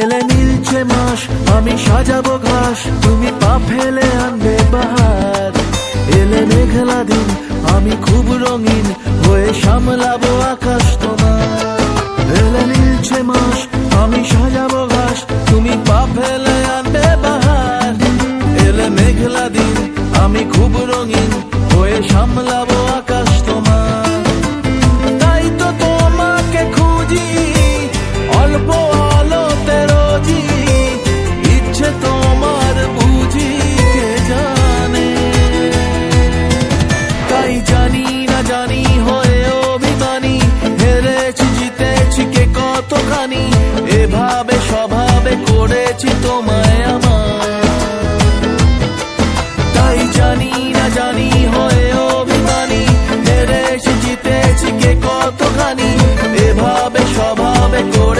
এলে নীলছে মাস, আমি সাজাবো ঘাস, তুমি পা ফেলে আনবে বাহার। এলে মেঘলা দিন, আমি খুব রঙিন হয়ে সামলাবো আকাশ। এভাবে স্বভাবে করেছি তোমায় আমার। তাই জানি না, জানি হয়ে অভিমানী, হেরেছি, জিতেছি কে কতখানি। এভাবে স্বভাবে করে